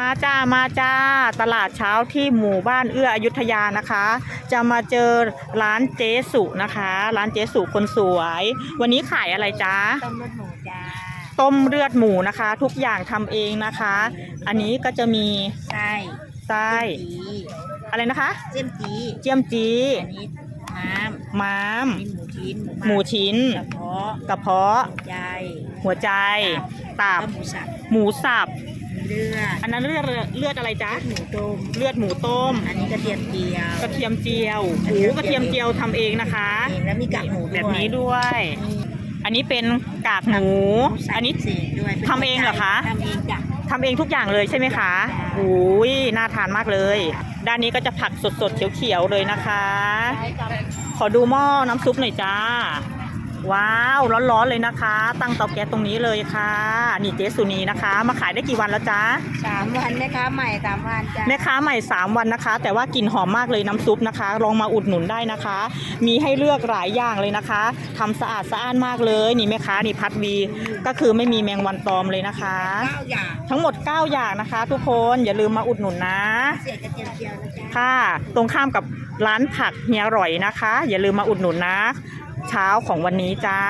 มาจ้า มาจ้า ตลาดเช้าที่หมู่บ้านเอื้ออยุธยานะคะ จะมาเจอร้านเจสุนะคะ ร้านเจสุคนสวย วันนี้ขายอะไรจ้าต้มเลือดหมูจ้า ต้มเลือดหมูนะคะ ทุกอย่างทำเองนะคะ อันนี้ก็จะมีไส้ไส้จีอะไรนะคะ เจียมจีเจียมจีอันนี้น้ม้ามำมีหมูชิ้น หมูชิ้น กระเพาะ กระเพาะใจ หัวใจ ตัแล้บวหมูสับ หมูสับ เลือดอันนั้นเลือดเลือดอะไรจ๊ะหมูต้มเลือดหมูต้ม อันนี้กระเทียมเจียว กระเทียมเจียวอันหูนี้กระเทียมเจียวทำเองนะคะเองแล้วมีกากหมูด้วยแบบนี้ด้วยมีอันนี้เป็นกากหมูหมูสับอันนี้พิเศษด้วยป็นทำเองเหรอคะ ทำเองจ้ะ ทำเองทุกอย่างเลยใช่ไหมคะจ้ะอุ้ยน่าทานมากเลย ด้านนี้ก็จะผักสดๆเขียวๆเลยนะคะ ขอดูหม้อน้ำซุปหน่อยจ้า ว้าวร้อนๆเลยนะคะ ตั้งเตาแก๊สตรงนี้เลยค่ะ นี่เจสุนีนะคะ มาขายได้กี่วันแล้วจ๊ะสามวันแม่ค้าใหม่สามวันจ้าแม่ค้าใหม่3วันนะคะ แต่ว่ากลิ่นหอมมากเลยน้ำซุปนะคะ ลองมาอุดหนุนได้นะคะ มีให้เลือกหลายอย่างเลยนะคะทำสะอาดสะอ้านมากเลยนี่แม่ค้านี่พัดวีก็คือไม่มีแมงวันตอมเลยนะคะ เก้าอย่างทั้งหมด 9 อย่างนะคะ ทุกคนอย่าลืมมาอุดหนุนนะเสียกระเทียมเจียวนะจ๊ะ ค่ะ ตรงข้ามกับร้านผักเฮียอร่อยนะคะ อย่าลืมมาอุดหนุนนะ เช้าของวันนี้จ้า